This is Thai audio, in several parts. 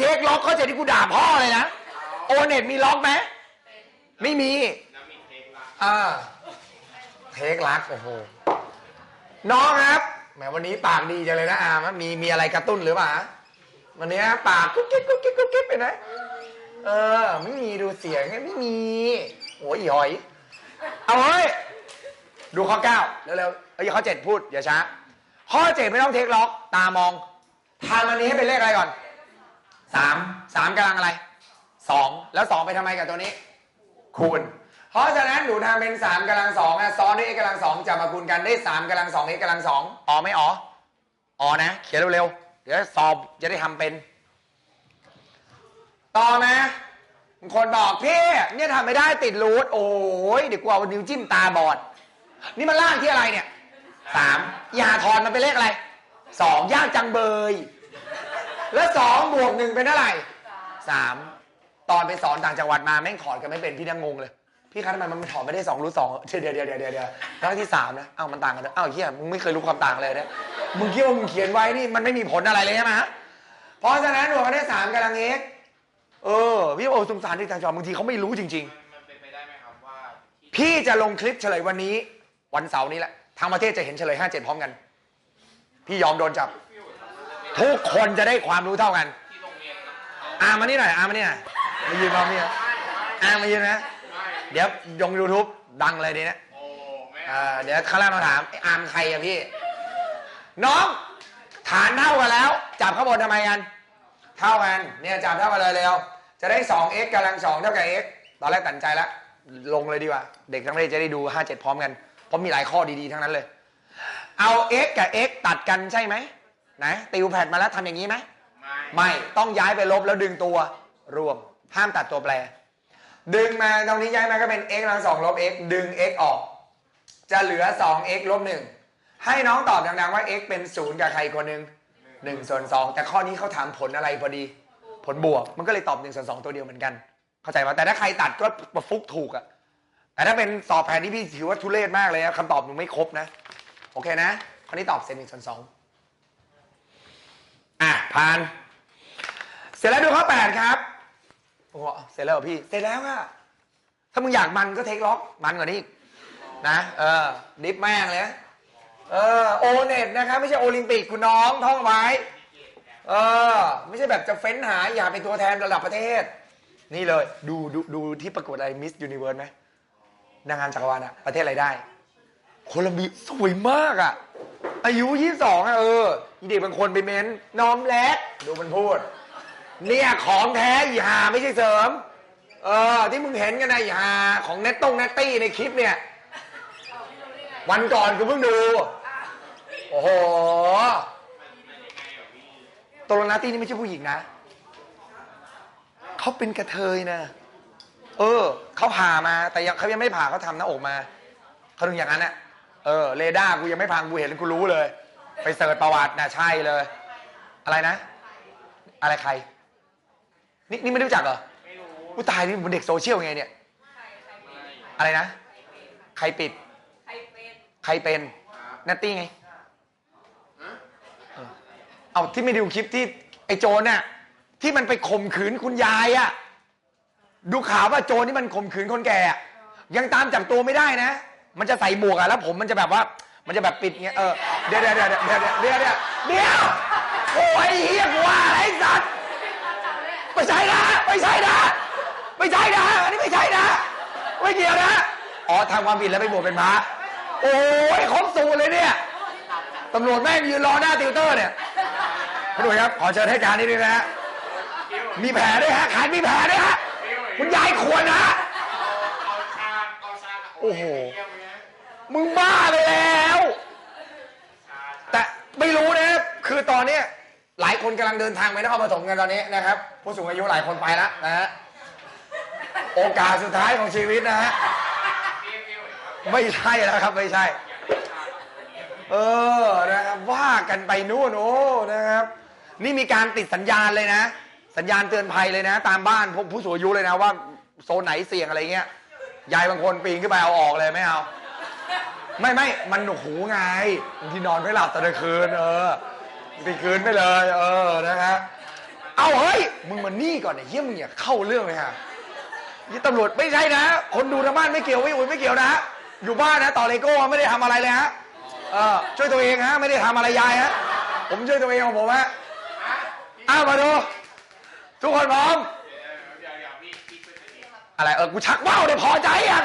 เทคล็อกข้อเจ็ดที่กูด่าพ่อเลยนะโอเน็ตมีล็อกไหมไม่มีอ่าเทคลักโอ้โหน้องครับแหมวันนี้ปากดีจังเลยนะอามมีมีอะไรกระตุ้นหรือเปล่าวันนี้ปากกุ๊กกิ๊กกุ๊กกิ๊กกุ๊กกิ๊กไปไหนเออ ไม่มีดูเสียงไม่มีโอ้ยหอย เอาเฮ้ยดูข้อเก้าเร็วๆเอ้ยข้อเจ็ดพูดอย่าช้าข้อเจ็ดไม่ต้องเทคล็อก ตามองทำอันนี้ให้เป็นเลขอะไรก่อน สามสามกำลังอะไรสองแล้วสองไปทำไมกับตัวนี้ คูณ เพราะฉะนั้นหนูทำเป็นสามกำลังสองอะซ้อนด้วย x กำลังสองจะมาคูณกันได้สามกำลังสอง x กำลังสองอ๋อไม่อ๋ออ๋อนะ เขียนเร็วๆเดี๋ยวสอบจะได้ทำเป็น ต่อมาบางคนบอกพี่เนี่ยทำไม่ได้ติดรูทโอ้ยเดี๋ยวกูเอานิ้วจิ้มตาบอด นี่มันลากที่อะไรเนี่ยสามยาทอนมันเป็นเลขอะไรสองยากจังเบย แล้วสองบวกหนึ่งเป็นเท่าไหร่สามตอนไปสอนต่างจังหวัดมาแม่งถอดกันไม่เป็นพี่นั่งงงเลย พี่คะทำไมมันถอดไม่ได้สองรู้สองเดี๋ยวเดี๋ยวเดี๋ยวเดี๋ยวเดี๋ยวแล้วที่สามนะเอ้ามันต่างกันนะเอ้าเฮียมึงไม่เคยรู้ความต่างเลยเนี่ยมึงคิดว่ามึงเขียนไว้นี่มันไม่มีผลอะไรเลยใช่ไหมฮะเพราะฉะนั้นรวมกันได้สามกำลังเอกเออพี่โอสงสารที่ต่างจังหวัดบางทีเขาไม่รู้จริงๆมันเป็นไปได้ไหมครับว่าพี่จะลงคลิปเฉลยวันนี้ วันเสาร์นี้แหละทางประเทศจะเห็นเฉลยห้าเจ็ดพร้อมกัน พี่ยอมโดนจับ ทุกคนจะได้ความรู้เท่ากันที่โรงเรียนนะอามานี่หน่อยอามานี่หน่อยมายืนมองนี่นะอามายืนนะเดี๋ยวลงยูทูบดังเลยดีนะโอ้แม่เอ่อเดี๋ยวข้างล่างมาถามไอ้อามใครอะพี่ น้อง ฐานเท่ากันแล้ว จับข้างบนทำไมกัน เท่ากันเนี่ยจับเท่ากันเลยเร็วจะได้ 2x กำลัง 2 เท่ากับ x ตอนแรกตัดสินใจแล้วลงเลยดีกว่า เด็กทั้งประเทศจะได้ดู 5 7 พร้อมกัน เพราะมีหลายข้อดีๆ ทั้งนั้นเลย เอา x กับ x ตัดกันใช่ไหม ไหนติวแพดมาแล้วทำอย่างนี้ไหมไม่ไม่ต้องย้ายไปลบแล้วดึงตัวรวม ห้ามตัดตัวแปร ดึงมาตรงนี้ย้ายมาก็เป็น x กำลังสองลบ x ดึง x ออก จะเหลือ 2x ลบ1ให้น้องตอบดังๆว่า x เป็น0กับใครคนหนึ่ง1ส่วน2แต่ข้อนี้เขาถามผลอะไรพอดี ผลบวกมันก็เลยตอบ1ส่วน2ตัวเดียวเหมือนกัน เข้าใจป่ะแต่ถ้าใครตัดก็ประฟุกถูกอะแต่ถ้าเป็นสอบแผนที่พี่ถือว่าทุเรศมากเลยอะคำตอบหนูไม่ครบนะ โอเคนะข้อนี้ตอบเซนหนึ่งส่วนสอง อะผ่าน เสร็จแล้วดูข้อแปดครับโอ้โหเสร็จแล้วเหรอพี่ เสร็จแล้วอะถ้ามึงอยากมันก็เทคล็อกมันกว่านี้อีกนะเออดิฟแม่งเลยนะเออโอเน็ตนะครับ ไม่ใช่โอลิมปิกคุณน้องท่องไว้ เออ ไม่ใช่แบบจะเฟ้นหาอย่าเป็นตัวแทนระดับประเทศ นี่เลย ดูดูดูที่ประกวดอะไรมิสยูนิเวิร์สไหมนางงามจักรวาลอะประเทศอะไรได้ โคลัมเบียสวยมากอะอายุยี่สองอะเอออีเด็กบางคนไปเม้นน้อมแลกดูมันพูด เนี่ยของแท้อีหาไม่ใช่เสริม เออ ที่มึงเห็นกันนะอีหาของเนตตงเนตตี้ในคลิปเนี่ย วันก่อนกูเพิ่งดู โอ้โหตวนาตี้นี่ไม่ใช่ผู้หญิงนะเขาเป็นกระเทยนะ เออ เขาผ่ามา แต่ยังเขายังไม่ผ่าเขาทำหน้าอกมาเขาถึงอย่างนั้นน่ะ เออเรดาร์กูยังไม่พังกูเห็นกูรู้เลย ไปเสิร์ชประวัตินะใช่เลย อะไรนะ อะไรใคร นี่นี่ไม่รู้จักเหรอไม่รู้กูตายนี่มันเด็กโซเชียลไงเนี่ย อะไรนะ ใครปิด ใครเป็นนัตตี้ไงเอาที่ไม่ดูคลิปที่ไอ้โจรน่ะที่มันไปข่มขืนคุณยายอะดูข่าวว่าโจรที่มันข่มขืนคนแก่ยังตามจับตัวไม่ได้นะ มันจะใส่หมวกอะแล้วผมมันจะแบบว่า มันจะแบบปิดเงี้ยเออเดี๋ยวเดี๋ยวเดี๋ยวเดี๋ยวเดี๋ยวเดี๋ยวเดี๋ยวโอ้ยเฮียกูว่าอะไรไอ้สัตว์ไม่ใช่นะไม่ใช่นะไม่ใช่นะอันนี้ไม่ใช่นะไม่เกี่ยวนะอ๋อทำความผิดแล้วไปบวชเป็นพระโอ้ยครบสูตรเลยเนี่ยตำรวจแม่งยืนรอหน้าติวเตอร์เนี่ยพี่หนุ่ยครับขอเชิญให้การนี้ด้วยนะฮะมีแผลด้วยฮะขายมีแผลด้วยฮะคุณยายควรนะเอาชาเอาชาโอ้โหเยี่ย มึงบ้าไปแล้ว แต่ไม่รู้นะคือตอนเนี้ยหลายคนกำลังเดินทางไปนครปฐมกันตอนนี้นะครับ ผู้สูงอายุหลายคนไปแล้วนะฮะโอกาสสุดท้ายของชีวิตนะฮะไม่ใช่แล้วครับไม่ใช่ เออนะครับว่ากันไปนู่นโอ้นะครับ นี่มีการติดสัญญาณเลยนะ สัญญาณเตือนภัยเลยนะ ตามบ้านผู้สูงอายุเลยนะว่าโซนไหนเสี่ยงอะไรเงี้ยยายบางคนปีนขึ้นไปเอาออกเลยไม่เอา ไม่ไม่มันหนวกหูไงบางทีนอนไม่หลับตอนกลางคืนเออตีคืนไปเลย เออนะฮะเอาเฮ้ยมึงมานี่ก่อนไอ้เฮี้ยมึงอย่าเข้าเรื่องเลยฮะยี่ตำรวจไม่ใช่นะ คนดูทางบ้านไม่เกี่ยวไม่อุ่นไม่เกี่ยวนะอยู่บ้านนะ ต่อเลโก้ไม่ได้ทำอะไรเลยฮะเออช่วยตัวเองฮะไม่ได้ทำอะไรยายฮะผมช่วยตัวเองของผมฮะอ้าวมาดูทุกคนพร้อมอะไรเออกูชักว่าวเนี่ยพอใจยัง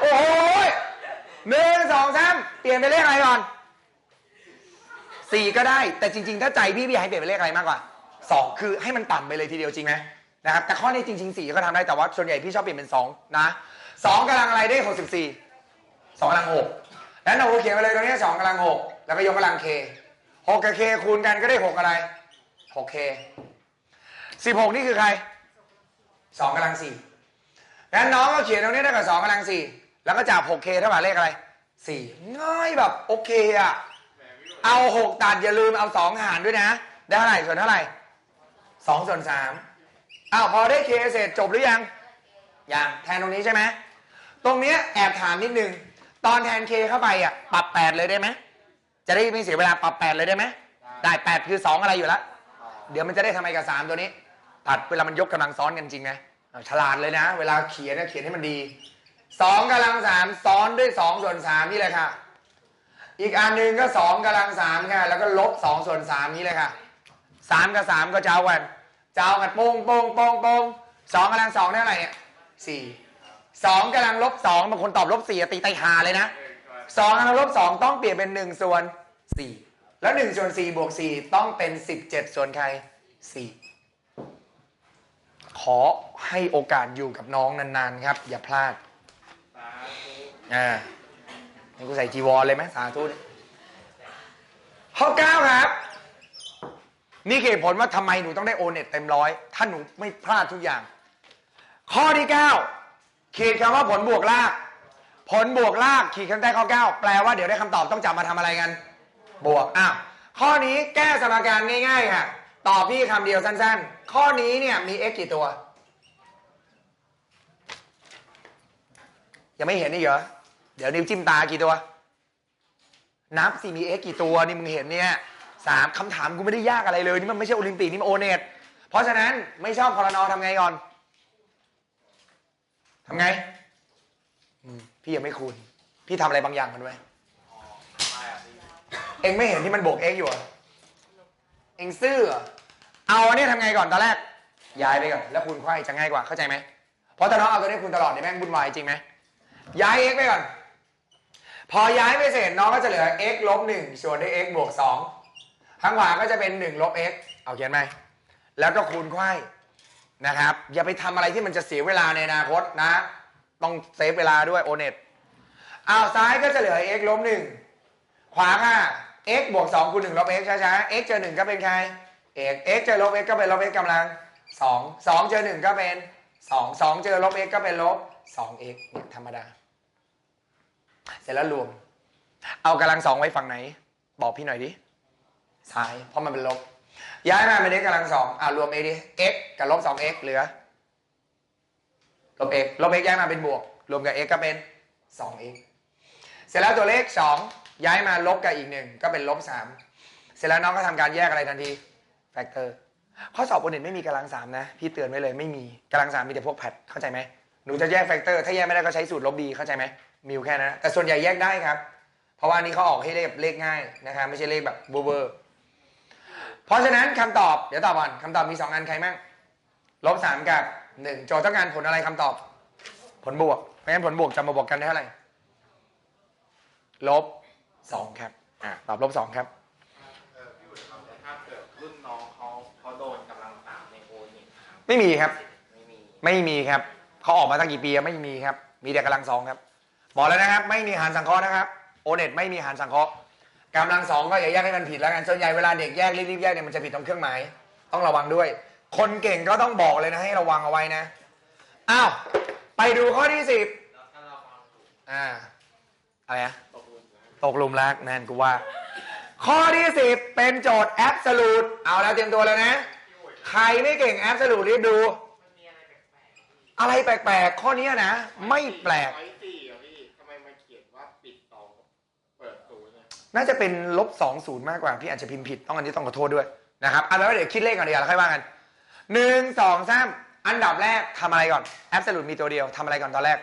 โอ้โหย หนึ่งสองสามเปลี่ยนเป็นเลขอะไรก่อนสี่ก็ได้ แต่จริง ๆ ถ้าใจพี่พี่ให้เปลี่ยนเป็นเลขอะไรมากกว่าสองคือให้มันต่ำไปเลยทีเดียวจริงไหมนะครับแต่ข้อนี้จริงๆสี่ก็ทำได้แต่ว่าส่วนใหญ่พี่ชอบเปลี่ยนเป็นสองนะสองกำลังอะไรได้หกสิบสี่สองกำลังหกแล้วเราเขียนไปเลยตรงนี้สองกำลังหกแล้วก็ยกกำลังเคหกกับเคคูณกันก็ได้หกอะไรหกเคสิบหกนี่คือใครสองกำลังสี่งั้นน้องก็เขียนตรงนี้ได้กับสองกำลังสี่ แล้วก็จับ 6K เท่ากับเลขอะไรสี่ง่ายแบบโอเคอะเอาหกตัดอย่าลืมเอาสองหารด้วยนะ ได้เท่าไหร่ส่วนเท่าไหร่สองส่วนสามอ้าวพอได้ K เสร็จจบหรือยัง ยัง แทนตรงนี้ใช่ไหม ตรงเนี้ยแอบถามนิดนึง ตอนแทน K เข้าไปอะ ปรับแปดเลยได้ไหม จะได้ไม่เสียเวลาปรับแปดเลยได้ไหม ได้แปดคือสองอะไรอยู่แล้ว เดี๋ยวมันจะได้ทำไมกับสามตัวนี้ ตัดเวลามันยกกำลังซ้อนกันจริงไงเอาฉลาดเลยนะ เวลาเขียนเขียนให้มันดี สองกำลังสามซ้อนด้วยสองส่วนสามนี่เลยค่ะ อีกอันหนึ่งก็สองกำลังสามค่ะ แล้วก็ลบสองส่วนสามนี้เลยค่ะสามกับสามก็เจ้ากัน เจ้ากันโป้งโป้งโป้งโป้งสองกำลังสองได้เท่าไหร่เนี่ยสี่สองกำลังลบสองบางคนตอบลบสี่ตีไตหาเลยนะสองกำลังลบสองต้องเปลี่ยนเป็นหนึ่งส่วนสี่แล้วหนึ่งส่วนสี่บวกสี่ต้องเป็นสิบเจ็ดส่วนใครสี่ขอให้โอกาสอยู่กับน้องนานๆครับ อย่าพลาด อ่าให้กูใส่จีวรเลยไหมสาธุข้อเก้าครับ นี่เหตุผลว่าทำไมหนูต้องได้โอเน็ตเต็มร้อยถ้าหนูไม่พลาดทุกอย่าง ข้อที่เก้าขีดคำว่าผลบวกลาก ผลบวกลากขีดคำใต้ข้อเก้าแปลว่าเดี๋ยวได้คำตอบต้องจับมาทำอะไรกัน บวกอ้าวข้อนี้แก้สมการง่ายๆค่ะตอบพี่คำเดียวสั้น ๆ ข้อนี้เนี่ยมี x กี่ตัว ยังไม่เห็นนี่เหรอ เดี๋ยวนิ้วจิ้มตากี่ตัว นับสิมี x กี่ตัวนี่มึงเห็นเนี่ยสามคำถามกูไม่ได้ยากอะไรเลยนี่มันไม่ใช่โอลิมปิกนี่มันโอเน็ตเพราะฉะนั้นไม่ชอบคอรนอทำไงก่อนทำไงพี่ยังไม่คูณพี่ทำอะไรบางอย่างมันไว้อ๋อไม่อะพี่เองไม่เห็นที่มันโบก x อยู่เอเองซื่อเหรอเอาอันนี้ทำไงก่อนตอนแรกย้ายไปก่อนแล้วคูณไขว้จะง่ายกว่าเข้าใจไหมเพราะถ้าน้องเอาตัวนี้คูณตลอดเนี่ยแม่งวุ่นวายจริงไหม ย้าย x ไปก่อน พอย้ายไปเสร็จน้องก็จะเหลือ x ลบหนึ่งส่วนด้วย x บวกสองข้างขวาก็จะเป็น 1 ลบ x เอาเขียนไหม แล้วก็คูณไขว้นะครับ อย่าไปทำอะไรที่มันจะเสียเวลาในอนาคตนะ ต้องเซฟเวลาด้วยโอเน็ตเอาซ้ายก็จะเหลือ x ลบหนึ่งขวาค่ะ x บวก2คูณ1ลบ x ช้าๆ x เจอ1ก็เป็นใคร x x เจอลบ x ก็เป็นลบ x กำลัง2 2เจอ1ก็เป็น 2 2เจอลบ x ก็เป็นลบ 2x เนี่ยธรรมดา เสร็จแล้วรวม เอากำลังสองไว้ฝั่งไหน บอกพี่หน่อยดิซ้ายเพราะมันเป็นลบ ย้ายมาเป็น x กำลังสองอ่ารวม x ดิ x กับลบ 2x เหลือลบ x ลบ x ย้ายมาเป็นบวก รวมกับ x ก็เป็น 2x เสร็จแล้วตัวเลข 2 ย้ายมาลบกับอีกหนึ่งก็เป็นลบ 3 เสร็จแล้วน้องก็ทำการแยกอะไรทันทีแฟกเตอร์ ข้อสอบโอเน็ตไม่มีกำลังสามนะพี่เตือนไว้เลยไม่มีกำลังสามมีแต่พวกแพทเข้าใจไหมหนูจะแยกแฟกเตอร์ถ้าแยกไม่ได้ก็ใช้สูตรลบ b เข้าใจไหมมิวแค่นั้นนะแต่ส่วนใหญ่แยกได้ครับ เพราะว่านี้เขาออกให้เลขเลขง่ายนะครับไม่ใช่เลขแบบเบอร์เพราะฉะนั้นคำตอบเดี๋ยวตอบก่อนคำตอบมีสองอันใครมั่งลบสามกับหนึ่งโจทย์ต้องการผลอะไรคำตอบ ผลบวกเพราะฉะนั้นผลบวกจะมาบวกกันได้เท่าไหร่ลบสองครับอะตอบลบสองครับ ไม่มีครับไม่มีไม่มีครับเขาออกมาตั้งกี่ปีอะไม่มีครับ มีแต่กำลังสองครับบอกแล้วนะครับ ไม่มีหารสังเคราะห์นะครับโอเน็ตไม่มีหารสังเคราะห์กำลังสองก็อย่าแยกให้มันผิดแล้วกันส่วนใหญ่เวลาเด็กแยกรีบๆแยกเนี่ยมันจะผิดตรงเครื่องหมายต้องระวังด้วย คนเก่งก็ต้องบอกเลยนะให้ระวังเอาไว้นะอ้าวไปดูข้อที่สิบแล้วถ้าเราฟังถูกอ่าอะไรนะตกหลุมแล้วตกหลุมรักนั่นกูว่า ข้อที่สิบเป็นโจทย์แอบสูตเอาแล้วเตรียมตัวแล้วนะพี่อุ๋ย ใครไม่เก่งแอบสูตรีบดู มันมีอะไรแปลกๆพี่อะไรแปลกๆ ข้อเนี้ยนะไม่แปลกไว้สี่อะพี่ทำไมมาเขียนว่าปิดสองกน่าจะเป็นลบสองศูนย์มากกว่า พี่อาจจะพิมพ์ผิด ต้องอันนี้ต้องขอโทษด้วยนะครับเอาเป็นว่าเดี๋ยวคิดเลขก่อนดีกว่าแล้วค่อยว่ากันหนึ่งสองสามอันดับแรกทำอะไรก่อนแอ s ส l u t e มีตัวเดียวทำอะไรก่อนตอนแรก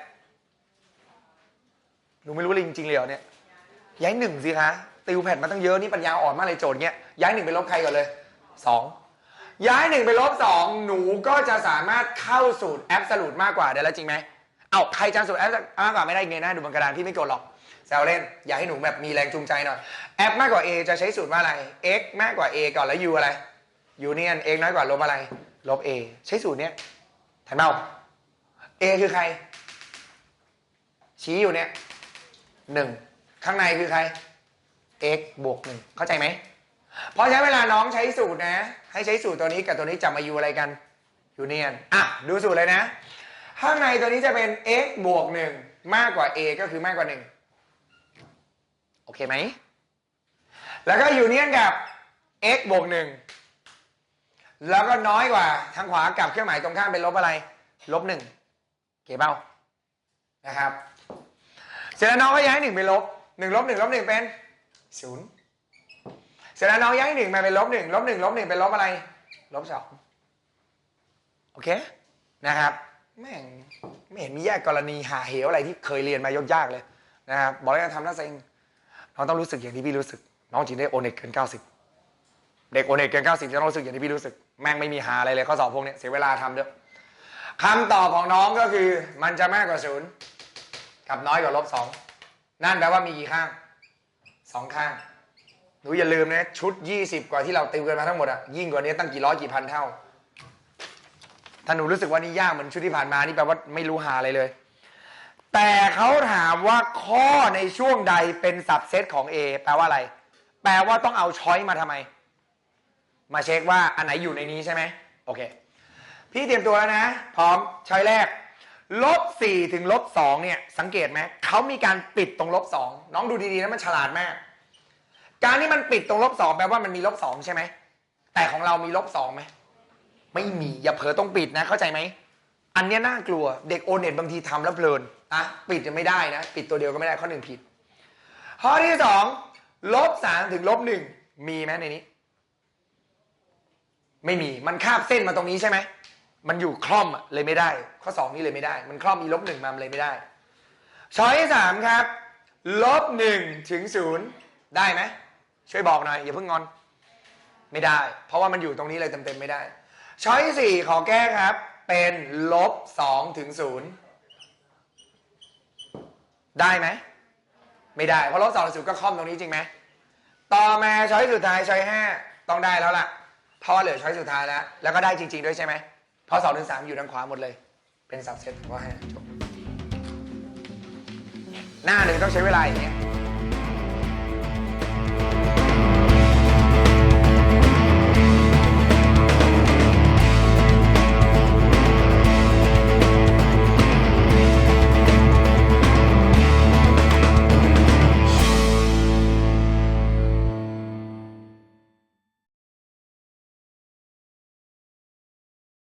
หนูไม่รู้เลยจริงๆเลยเหรอเนี่ย ย้ายหนึ่งสิคะติวแผ่นมาตั้งเยอะนี่ปัญญาอ่อนมากเลยโจทย์เนี้ยย้ายหนึ่งไปลบใครก่อนเลยสอง ย้ายหนึ่งไปลบสองหนูก็จะสามารถเข้าสูตรแอบสูตรมากกว่าได้แล้วจริงไหมเอาใครจำสูตรแอปมากกว่าไม่ได้ไงนะดูบนกระดานพี่ไม่โกรธหรอกแซวเล่น อยากให้หนูแบบมีแรงจูงใจหน่อยแอปมากกว่า A จะใช้สูตรว่าอะไร x มากกว่า A ก่อนแล้ว u อะไรยูเนียน x น้อยกว่าลบอะไร ลบ A ใช้สูตรเนี้ยทันเปล่า A คือใคร ชี้อยู่เนี่ยหนึ่งข้างในคือใคร x บวกหนึ่งเข้าใจไหม เพราะใช้เวลาน้องใช้สูตรนะ ให้ใช้สูตรตัวนี้กับตัวนี้จับมายูอะไรกันยูเนียนอะดูสูตรเลยนะ ข้างในตัวนี้จะเป็น x บวกหนึ่งมากกว่า a ก็คือมากกว่าหนึ่งโอเคไหม แล้วก็อยู่เนียนกับ x บวกหนึ่งแล้วก็น้อยกว่าทางขวากับเครื่องหมายตรงข้ามเป็นลบอะไร ลบหนึ่งโอเคเอานะครับ เสร็จแล้วน้องก็ย้ายหนึ่งไปลบหนึ่งลบหนึ่งลบหนึ่งเป็นศูนย์ เสร็จแล้วน้องย้ายหนึ่งมาเป็นลบหนึ่งลบหนึ่งลบหนึ่งเป็นลบอะไร ลบสองโอเคนะครับแม่งไม่เห็นมีแยกกรณีหาเหวอะไรที่เคยเรียนมายกยากเลยนะครับบอกแล้วทำน่าเซ็งน้องต้องรู้สึกอย่างที่พี่รู้สึก น้องจึงได้โอเน็ตเกิน 90 เด็กโอเน็ตเกิน 90 จะต้องรู้สึกอย่างที่พี่รู้สึก แม่งไม่มีหาอะไรเลยข้อสอบพวกเนี้ยเสียเวลาทำด้วยคำตอบของน้องก็คือมันจะมากกว่าศูนย์กับน้อยกว่าลบสองนั่นแปลว่ามีกี่ข้างสองข้าง หนูอย่าลืมนะ ชุด 20 กว่าที่เราติวกันมาทั้งหมดอะยิ่งกว่านี้ตั้งกี่ร้อยกี่พันเท่า ถ้าหนูรู้สึกว่านี่ยากเหมือนชุดที่ผ่านมานี่แปลว่าไม่รู้หาอะไรเลย แต่เขาถามว่าข้อในช่วงใดเป็นสับเซตของ A แปลว่าอะไร แปลว่าต้องเอาช้อยมาทำไม มาเช็คว่าอันไหนอยู่ในนี้ใช่ไหมโอเค พี่เตรียมตัวแล้วนะ พร้อมช้อยแรกลบ4ถึงลบ2เนี่ย สังเกตไหมเขามีการปิดตรงลบ2น้องดูดีๆนะมันฉลาดมาก การที่มันปิดตรงลบ2แปลว่ามันมีลบ2ใช่ไหม แต่ของเรามีลบ2ไหม ไม่มีอย่าเผลอต้องปิดนะ เข้าใจไหม อันนี้น่ากลัวเด็กโอเน็ตบางทีทำแล้วเพลินอะปิดจะไม่ได้นะ ปิดตัวเดียวก็ไม่ได้ข้อหนึ่งผิด ข้อที่สองลบสามถึงลบหนึ่งมีไหมในนี้ ไม่มีมันคาบเส้นมาตรงนี้ใช่ไหมมันอยู่คล่อมอะเลยไม่ได้ ข้อสองนี่เลยไม่ได้ มันคล่อมอีลบหนึ่งมาเลยไม่ได้ช้อยสามครับลบหนึ่งถึงศูนย์ได้ไหม ช่วยบอกหน่อยอย่าเพิ่งงอน ไม่ได้ เพราะว่ามันอยู่ตรงนี้เลยเต็มๆไม่ได้ ช้อยสี่ขอแก้ครับ เป็นลบสองถึงศูนย์ได้ไหมไม่ได้ เพราะลบสองถึงศูนย์ก็คล่อมตรงนี้จริงไหมต่อมาช้อยสุดท้ายช้อยห้าต้องได้แล้วล่ะเพราะว่าเหลือช้อยสุดท้ายแล้ว แล้วก็ได้จริง ๆ ด้วยใช่ไหมเพราะสองถึงสามอยู่ทางขวาหมดเลย เป็นสับเซตว่าให้จบหน้าหนึ่งต้องใช้เวลาอย่างเงี้ย